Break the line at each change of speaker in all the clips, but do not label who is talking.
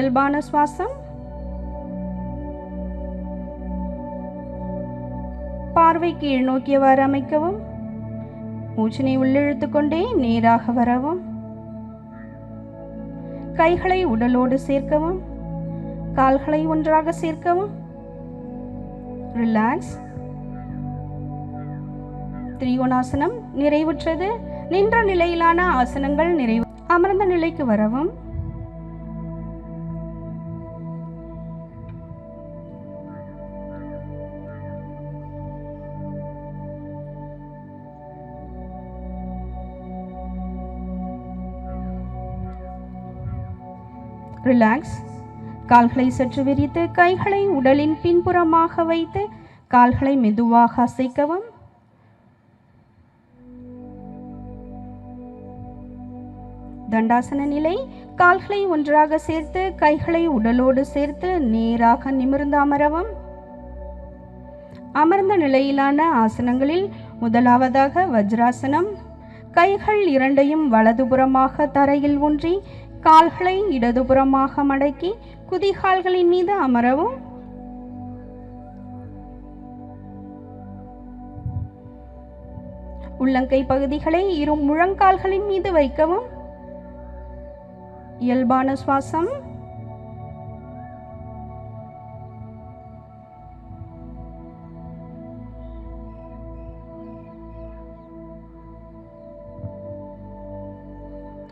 இயல்பான சுவாசம். பார்வை கீழ் நோக்கியவாறு அமைக்கவும். மூச்சினை உள்ளிழுத்து கொண்டே நேராக வரவும். கைகளை உடலோடு சேர்க்கவும். கால்களை ஒன்றாக சேர்க்கவும். ரிலாக்ஸ். திரிகோணாசனம் நிறைவுற்றது. நின்ற நிலையிலான ஆசனங்கள் நிறைவு அமர்ந்த நிலைக்கு வரவும். ரிலாக்ஸ் கால்களை சற்று விரித்து கைகளை உடலின் பின்புறமாக வைத்து கால்களை மெதுவாக அசைக்கவும். தண்டாசன நிலை கால்களை ஒன்றாக சேர்த்து கைகளை உடலோடு சேர்த்து நேராக நிமிர்ந்து அமரவும். அமர்ந்த நிலையிலான ஆசனங்களில் முதலாவதாக வஜ்ராசனம். கைகள் இரண்டையும் வலதுபுறமாக தரையில் ஊன்றி கால்களை இடதுபுறமாக மடக்கி குதிகால்களின் மீது அமரவும். உள்ளங்கை பகுதிகளை இரு முழங்கால்களின் மீது வைக்கவும். இயல்பான சுவாசம்.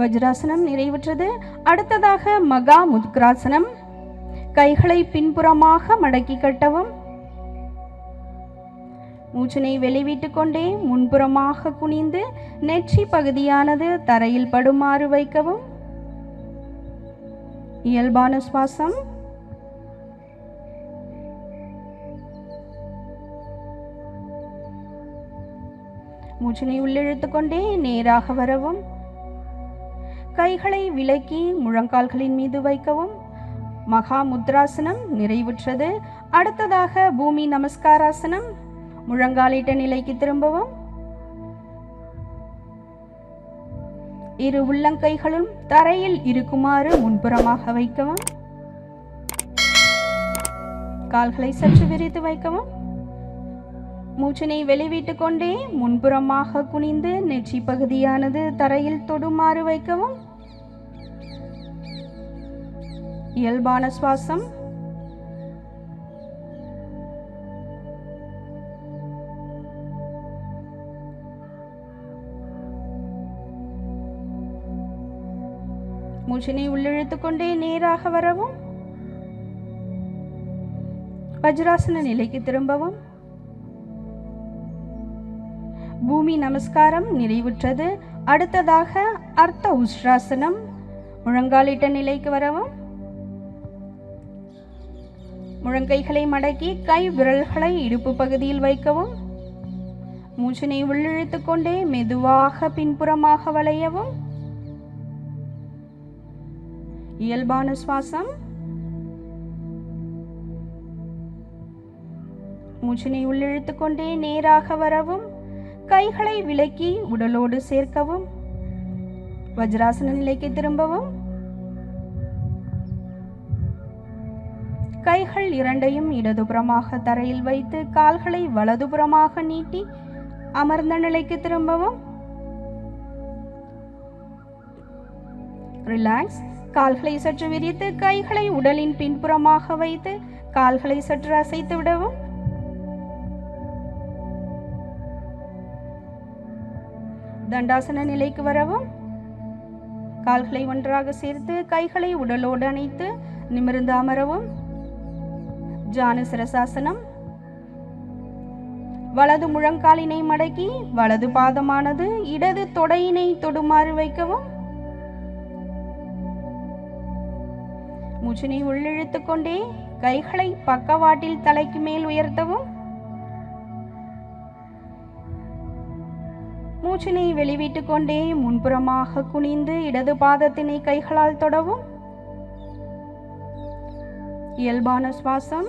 வஜ்ராசனம் நிறைவுற்றது. அடுத்ததாக மகா முத்ராசனம். கைகளை பின்புறமாக மடக்கி கட்டவும். மூச்சினை வெளிவிட்டு கொண்டே முன்புறமாக குனிந்து நெற்றி பகுதியானது தரையில் படுமாறு வைக்கவும். இயல்பான சுவாசம். மூச்சினை உள்ளிழுத்து கொண்டே நேராக வரவும். கைகளை விலக்கி முழங்கால்களின் மீது வைக்கவும். மகா முத்ராசனம் நிறைவுற்றது. அடுத்ததாக பூமி நமஸ்காராசனம். முழங்காலிட்ட நிலைக்கு திரும்பவும். இரு உள்ளங்கைகளும் தரையில் இருக்குமாறு முன்புறமாக வைக்கவும். கால்களை சற்று விரித்து வைக்கவும். மூச்சினை வெளிவிட்டுக் கொண்டே முன்புறமாக குனிந்து நெற்றி பகுதியானது தரையில் தொடுமாறு வைக்கவும். இயல்பான சுவாசம். மூச்சினை உள்ளிழுத்துக் கொண்டே நேராக வரவும். வஜ்ராசன நிலைக்கு திரும்பவும். பூமி நமஸ்காரம் நிறைவுற்றது. அடுத்ததாக அர்த்த உஷ்ராசனம். முழங்காலிட்ட நிலைக்கு வரவும். முழங்கைகளை மடக்கி கை விரல்களை இடுப்பு பகுதியில் வைக்கவும். மூச்சினை உள்ளிழுத்துக் கொண்டே மெதுவாக பின்புறமாக வளையவும். இயல்பான சுவாசம். மூச்சினை உள்ளிழுத்துக் கொண்டே நேராக வரவும். கைகளை விலக்கி உடலோடு சேர்க்கவும். வஜ்ராசன நிலைக்கு திரும்பவும். கைகள் இரண்டையும் இடதுபுறமாக தரையில் வைத்து கால்களை வலதுபுறமாக நீட்டி அமர்ந்த நிலைக்கு திரும்பவும். ரிலாக்ஸ் கால்களை சற்று விரித்து கைகளை உடலின் பின்புறமாக வைத்து கால்களை சற்று அசைத்து விடவும். தண்டாசன நிலைக்கு வரவும். கால்களை ஒன்றாக சேர்த்து கைகளை உடலோடு அணைத்து நிமிர்ந்து அமரவும். ஜானுசிரசாசனம். வலது முழங்காலினை மடக்கி வலது பாதமானது இடது தொடையினை தொடுமாறு வைக்கவும். மூச்சினை உள்ளிழுத்துக் கொண்டே கைகளை பக்கவாட்டில் தலைக்கு மேல் உயர்த்தவும். மூச்சினை வெளிவிட்டுக் கொண்டே முன்புறமாக குனிந்து இடது பாதத்தினை கைகளால் தொடவும். இயல்பான சுவாசம்.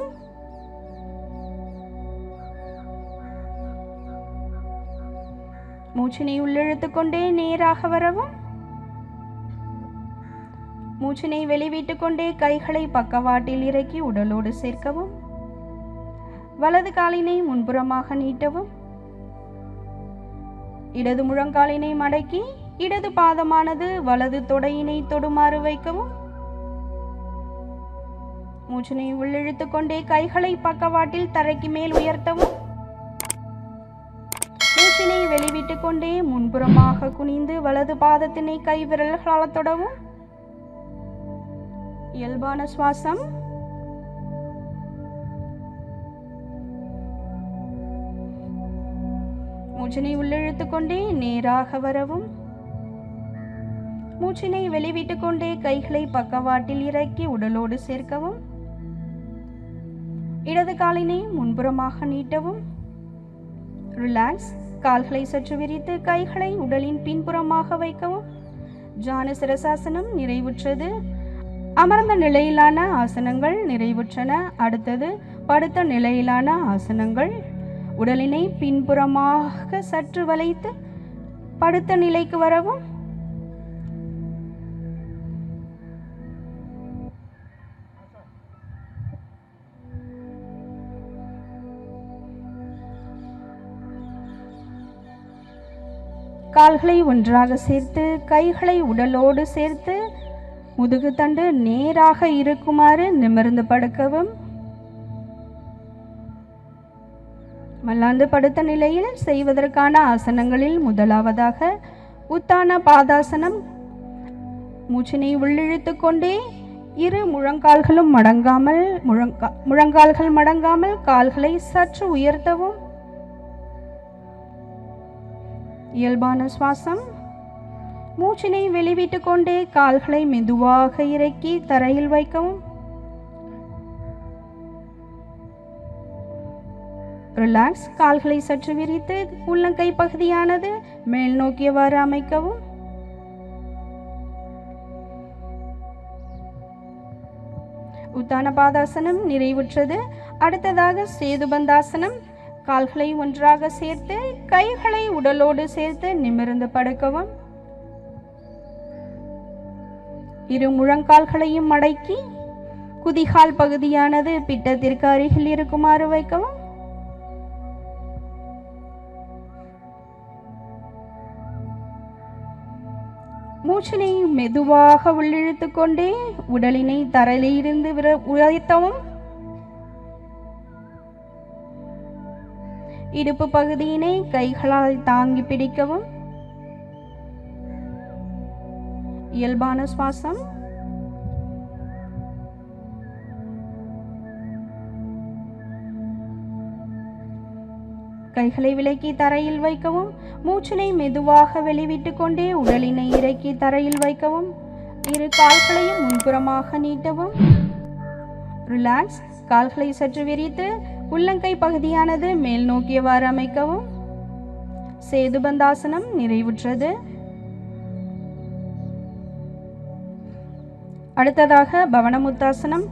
மூச்சினை உள்ளிழுத்துக் கொண்டே நேராக வரவும். மூச்சினை வெளிவிட்டு கொண்டே கைகளை பக்கவாட்டில் இறக்கி உடலோடு சேர்க்கவும். வலது காலினை முன்புறமாக நீட்டவும். இடது முழங்காலினை மடக்கி இடது பாதமானது வலது தொடையினை தொடுமாறு வைக்கவும். மூச்சினை உள்ளிழுத்து கொண்டே கைகளை பக்கவாட்டில் தரைக்கு மேல் உயர்த்தவும். மூச்சினை வெளிவிட்டு கொண்டே முன்புறமாக குனிந்து வலது பாதத்தினை கை விரல்களால் தொடவும். இயல்பான சுவாசம். மூச்சினை உள்ளிழுத்து கொண்டே நேராக வரவும். மூச்சினை வெளிவிட்டு கொண்டே கைகளை பக்கவாட்டில் இறக்கி உடலோடு சேர்க்கவும். இடது காலினை முன்புறமாக நீட்டவும். ரிலாக்ஸ் கால்களை சற்று விரித்து கைகளை உடலின் பின்புறமாக வைக்கவும். ஜான சிரசாசனம் நிறைவுற்றது. அமர்ந்த நிலையிலான ஆசனங்கள் நிறைவுற்றன. அடுத்தது படுத்த நிலையிலான ஆசனங்கள். உடலினை பின்புறமாக சற்று வளைத்து படுத்த நிலைக்கு வரவும். கால்களை ஒன்றாக சேர்த்து கைகளை உடலோடு சேர்த்து முதுகுத்தண்டு நேராக இருக்குமாறு நிமிர்ந்து படுக்கவும். மல்லாந்து படுத்த நிலையில் செய்வதற்கான ஆசனங்களில் முதலாவதாக உத்தான பாதாசனம். மூச்சினை உள்ளிழுத்து கொண்டே இரு முழங்கால்களும் மடங்காமல் முழங்கா முழங்கால்கள் மடங்காமல் கால்களை சற்று உயர்த்தவும். இயல்பான சுவாசம். மூச்சினை வெளிவிட்டு கொண்டே கால்களை மெதுவாக இறக்கி தரையில் வைக்கவும். ரிலாக்ஸ். கால்களை சற்று விரித்து உள்ளங்கை பகுதியானது மேல் நோக்கியவாறு அமைக்கவும். உத்தான பாதாசனம் நிறைவுற்றது. அடுத்ததாக சேதுபந்தாசனம். கால்களை ஒன்றாக சேர்த்து கைகளை உடலோடு சேர்த்து நிமிர்ந்து படுக்கவும். இரு முழங்கால்களையும் மடக்கி குதிகால் பகுதியானது பிட்டத்திற்கு அருகில் இருக்குமாறு வைக்கவும். மூச்சினை மெதுவாக உள்ளிழுத்து கொண்டே உடலினை தரையிலிருந்து உயர்த்தவும். இடுப்பு பகுதியினை கைகளால் தாங்கி பிடிக்கவும். இயல்பான சுவாசம். கைகளை விலக்கி தரையில் வைக்கவும். மூச்சினை மெதுவாக வெளிவிட்டு கொண்டே உடலினை இறக்கி தரையில் வைக்கவும். இரு கால்களையும் முன்புறமாக நீட்டவும். ரிலாக்ஸ் கால்களை சற்று விரித்து உள்ளங்கை பகுதியானது மேல் நோக்கியவாறு அமைக்கவும். சேதுபந்தாசனம் நிறைவுற்றது. அடுத்ததாக பவனமுத்தாசனம்.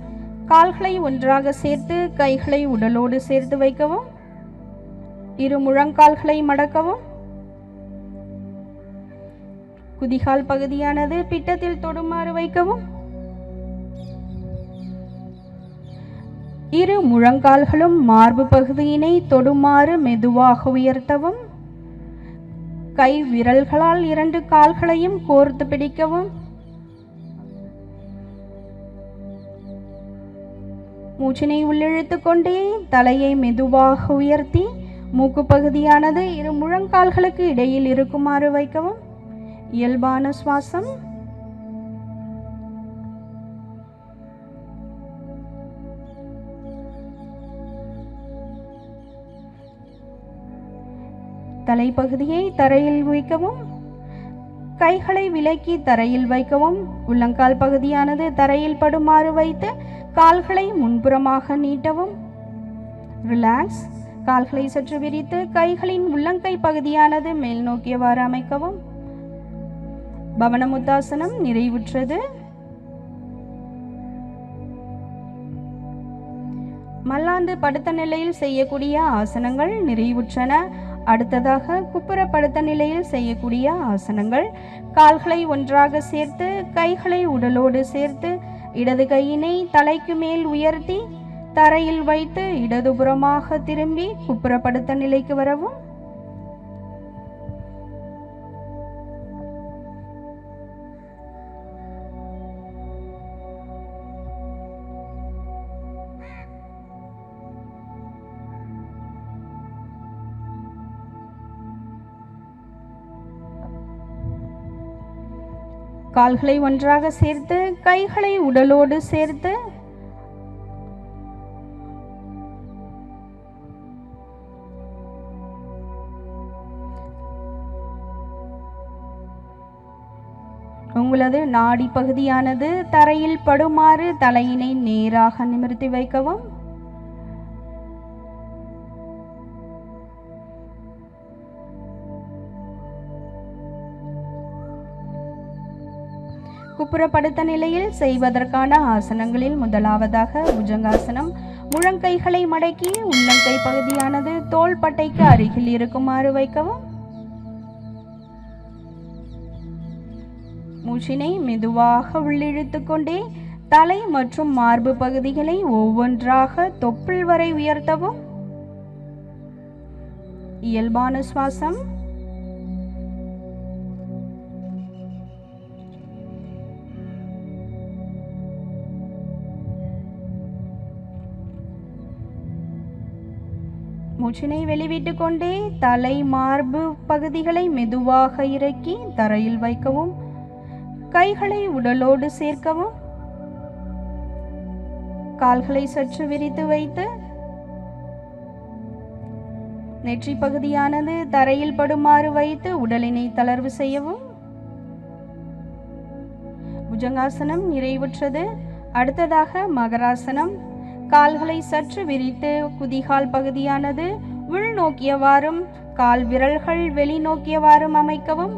கால்களை ஒன்றாக சேர்த்து கைகளை உடலோடு சேர்த்து வைக்கவும். இரு முழங்கால்களை மடக்கவும். குதிகால் பகுதியானது பிட்டத்தில் தொடுமாறு வைக்கவும். இரு முழங்கால்களும் மார்பு பகுதியினை தொடுமாறு மெதுவாக உயர்த்தவும் கை விரல்களால் இரண்டு கால்களையும் கோர்த்து பிடிக்கவும் மூச்சினை உள்ளிழுத்து கொண்டே தலையை மெதுவாக உயர்த்தி மூக்கு பகுதியானது இரு முழங்கால்களுக்கு இடையில் இருக்குமாறு வைக்கவும். இயல்பான சுவாசம். தலைப்பகுதியை தரையில் வைக்கவும் கைகளை விலக்கி தரையில் வைக்கவும். உள்ளங்கால் பகுதியானது தரையில் படுமாறு வைத்து கால்களை முன்புறமாக நீட்டவும். ரிலாக்ஸ் கால்களை சற்று விரித்து கைகளின் உள்ளங்கை பகுதியானது மேல் நோக்கியவாறு அமைக்கவும். பவனமுத்தாசனம் நிறைவுற்றது. மல்லாந்து படுத்த நிலையில் செய்யக்கூடிய ஆசனங்கள் நிறைவுற்றன. அடுத்ததாக குப்புறப்படுத்த நிலையில் செய்யக்கூடிய ஆசனங்கள். கால்களை ஒன்றாக சேர்த்து கைகளை உடலோடு சேர்த்து இடது கையினை தலைக்கு மேல் உயர்த்தி தரையில் வைத்து இடதுபுறமாக திரும்பி குப்புறப்படுத்த நிலைக்கு வரவும் கால்களை ஒன்றாக சேர்த்து கைகளை உடலோடு சேர்த்து. உங்களது நாடி பகுதியானது தரையில் படுமாறு தலையினை நேராக நிமிர்த்தி வைக்கவும். கோபுரப்படுத்த நிலையில் செய்வதற்கான ஆசனங்களில் முதலாவதாக புஜங்காசனம். முழங்கைகளை மடக்கி உள்ளங்கை பகுதியானது தோள்பட்டைக்கு அருகில் இருக்குமாறு வைக்கவும். மூச்சினை மெதுவாக உள்ளிழுத்து கொண்டே தலை மற்றும் மார்பு பகுதிகளை ஒவ்வொன்றாக தொப்புள் வரை உயர்த்தவும். இயல்பான சுவாசம். மூச்சினை வெளிவிட்டு கொண்டே தலை மார்பு பகுதிகளை மெதுவாக இறக்கி தரையில் வைக்கவும் கைகளை உடலோடு சேர்க்கவும் கால்களை சற்று விரித்து வைத்து நெற்றி பகுதியானது தரையில் படுமாறு வைத்து உடலினை தளர்வு செய்யவும். புஜங்காசனம் நிறைவுற்றது. அடுத்ததாக மகராசனம். கால்களை சற்று விரித்து குதிகால் பகுதியானது உள்நோக்கியவாறும் கால் விரல்கள் வெளிநோக்கியவாறும் அமைக்கவும்.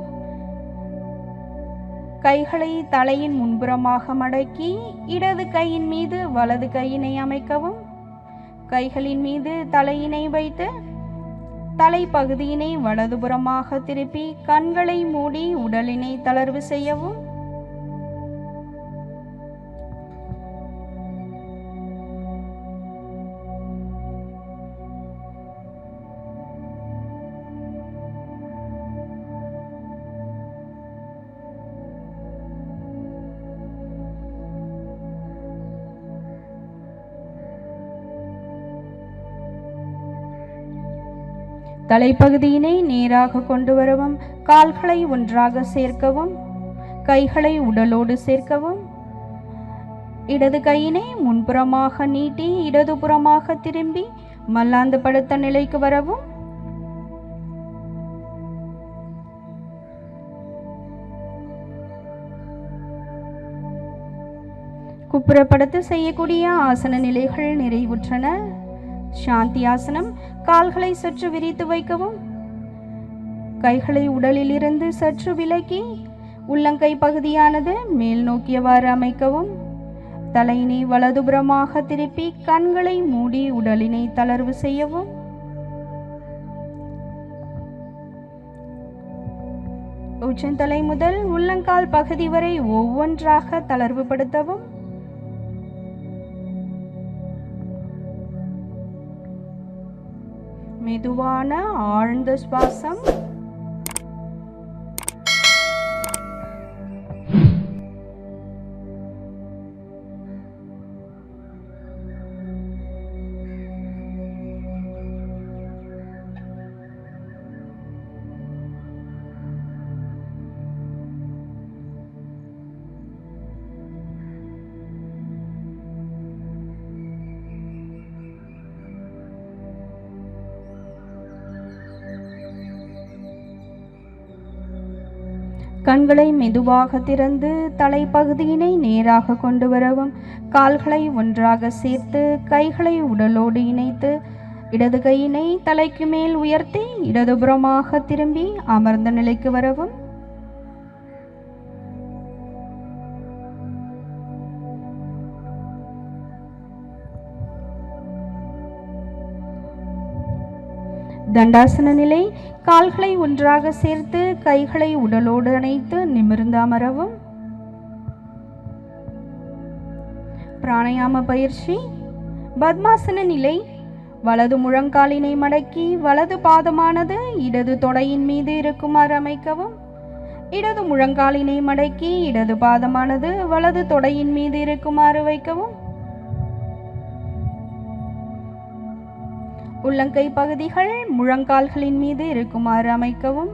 கைகளை தலையின் முன்புறமாக மடக்கி இடது கையின் மீது வலது கையினை அமைக்கவும். கைகளின் மீது தலையினை வைத்து தலைப்பகுதியினை வலதுபுறமாக திருப்பி கண்களை மூடி உடலினை தளர்வு செய்யவும். தலைப்பகுதியினை நேராக கொண்டு வரவும் கால்களை ஒன்றாக சேர்க்கவும் கைகளை உடலோடு சேர்க்கவும். இடது கையினை முன்புறமாக நீட்டி இடதுபுறமாக திரும்பி மல்லாந்து படுத்த நிலைக்கு வரவும். குப்புறப்படுத்த செய்யக்கூடிய ஆசன நிலைகள் நிறைவுற்றன. சாந்தி ஆசனம் கால்களை சற்று விரித்து வைக்கவும். கைகளை உடலிலிருந்து சற்று விலக்கி உள்ளங்கை பகுதியானது மேல் நோக்கியவாறு அமைக்கவும். தலையினை வலதுபுறமாக திருப்பி கண்களை மூடி உடலினை தளர்வு செய்யவும். உச்சந்தலை முதல் உள்ளங்கால் பகுதி வரை ஒவ்வொன்றாக தளர்வுபடுத்தவும். மெதுவான ஆழ்ந்த சுவாசம். கண்களை மெதுவாக திறந்து தலைப்பகுதியினை நேராக கொண்டு வரவும் கால்களை ஒன்றாக சேர்த்து கைகளை உடலோடு இணைத்து இடது கையினை தலைக்கு மேல் உயர்த்தி இடதுபுறமாக திரும்பி அமர்ந்த நிலைக்கு வரவும் தண்டாசன நிலை கால்களை ஒன்றாக சேர்த்து கைகளை உடலோடு அணைத்து நிமிர்ந்து அமரவும். பிராணயாம பயிற்சி பத்மாசன நிலை வலது முழங்காலினை மடக்கி வலது பாதமானது இடது தொடையின் மீது இருக்குமாறு அமைக்கவும். இடது முழங்காலினை மடக்கி இடது பாதமானது வலது தொடையின் மீது இருக்குமாறு வைக்கவும். உள்ளங்கை பகுதிகள் முழங்கால்களின் மீது இருக்குமாறு அமைக்கவும்.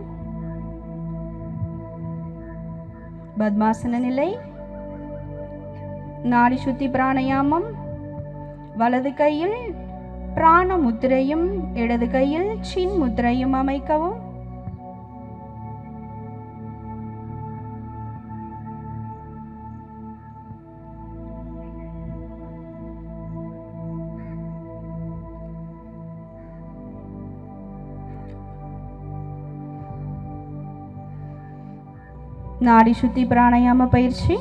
பத்மாசன நிலை. நாடி சுத்தி பிராணாயாமம். வலது கையில் பிராண முத்திரையும் இடது கையில் சின் முத்திரையும் அமைக்கவும். நாடி சுத்தி பிராணாயாம பயிற்சி.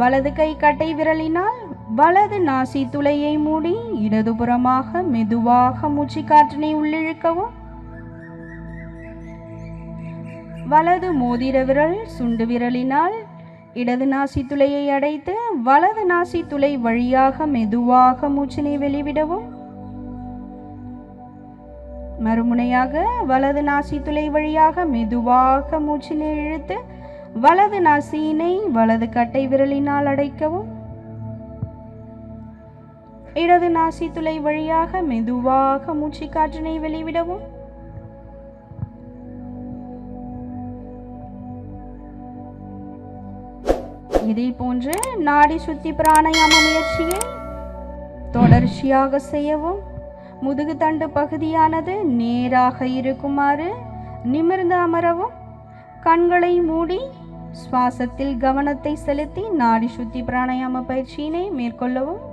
வலது கை கட்டை விரலினால் வலது நாசி துளையை மூடி இடதுபுறமாக மெதுவாக மூச்சு காற்றினை உள்ளிழுக்கவும். வலது மோதிர விரல் சுண்டு விரலினால் இடது நாசி துளையை அடைத்து வலது நாசி துளை வழியாக மெதுவாக மூச்சினை வெளிவிடவும். மறுமுனையாக வலது நாசி துளை வழியாக மெதுவாக மூச்சினை இழுத்து வலது நாசியினை வலது கட்டை விரலினால் அடைக்கவும். இடது நாசி துளை வழியாக மெதுவாக மூச்சு காற்றினை வெளிவிடவும். இதே போன்று நாடி சுத்தி பிராணாயாம முயற்சியை தொடர்ச்சியாக செய்யவும். முதுகு தண்டு பகுதியானது நேராக இருக்குமாறு நிமிர்ந்து அமரவும். கண்களை மூடி சுவாசத்தில் கவனத்தை செலுத்தி நாடி சுத்தி பிராணாயாம பயிற்சியினை மேற்கொள்ளவும்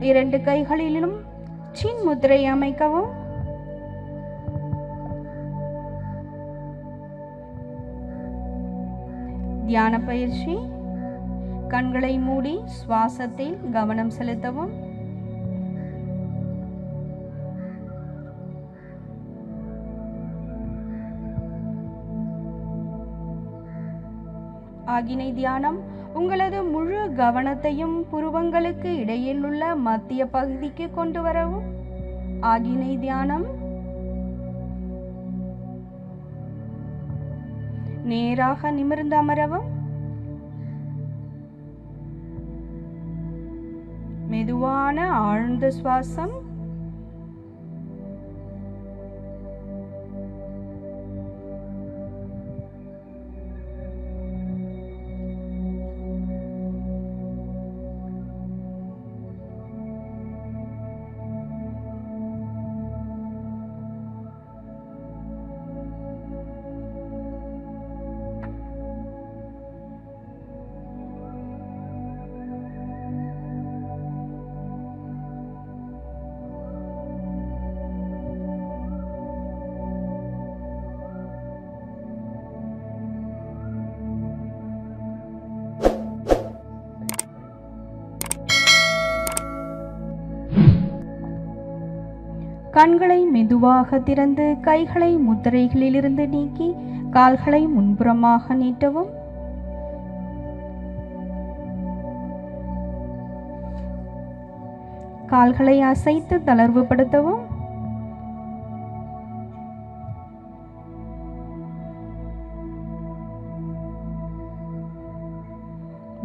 இரண்டு கைகளிலும் சின் முத்திரை அமைக்கவும். தியான பயிற்சி. கண்களை மூடி சுவாசத்தில் கவனம் செலுத்தவும். ஆகினை தியானம். உங்களது முழு கவனத்தையும் புருவங்களுக்கு இடையில் உள்ள மத்திய பகுதிக்கு கொண்டு வரவும். ஆகினை தியானம். நேராக நிமிர்ந்து அமரவும். மெதுவான ஆழ்ந்த சுவாசம். கண்களை மெதுவாக திறந்து கைகளை முத்திரைகளிலிருந்து நீக்கி கால்களை முன்புறமாக நீட்டவும். கால்களை அசைத்து தளர்வுபடுத்தவும்.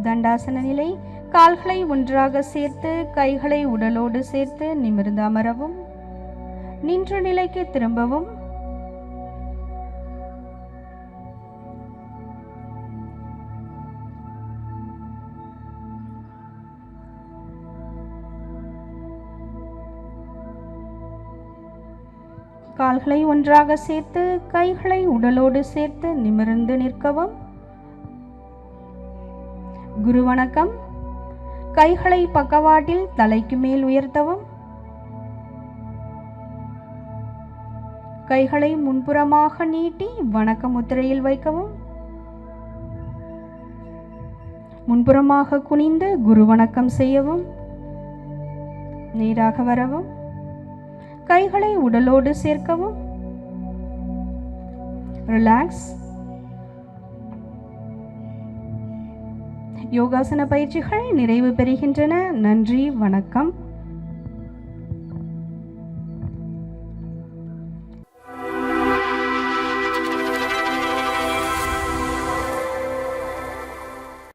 தண்டாசன நிலை கால்களை ஒன்றாக சேர்த்து கைகளை உடலோடு சேர்த்து நிமிர்ந்து அமரவும். நின்ற நிலைக்கு திரும்பவும். கால்களை ஒன்றாக சேர்த்து கைகளை உடலோடு சேர்த்து நிமிர்ந்து நிற்கவும். குரு வணக்கம் கைகளை பக்கவாட்டில் தலைக்கு மேல் உயர்த்தவும். கைகளை முன்புறமாக நீட்டி வணக்க முத்திரையில் வைக்கவும். முன்புறமாக குனிந்து குரு வணக்கம் செய்யவும். நீராக வரவும். கைகளை உடலோடு சேர்க்கவும். ரிலாக்ஸ் யோகாசன பயிற்சிகள் நிறைவு பெறுகின்றன. நன்றி வணக்கம்.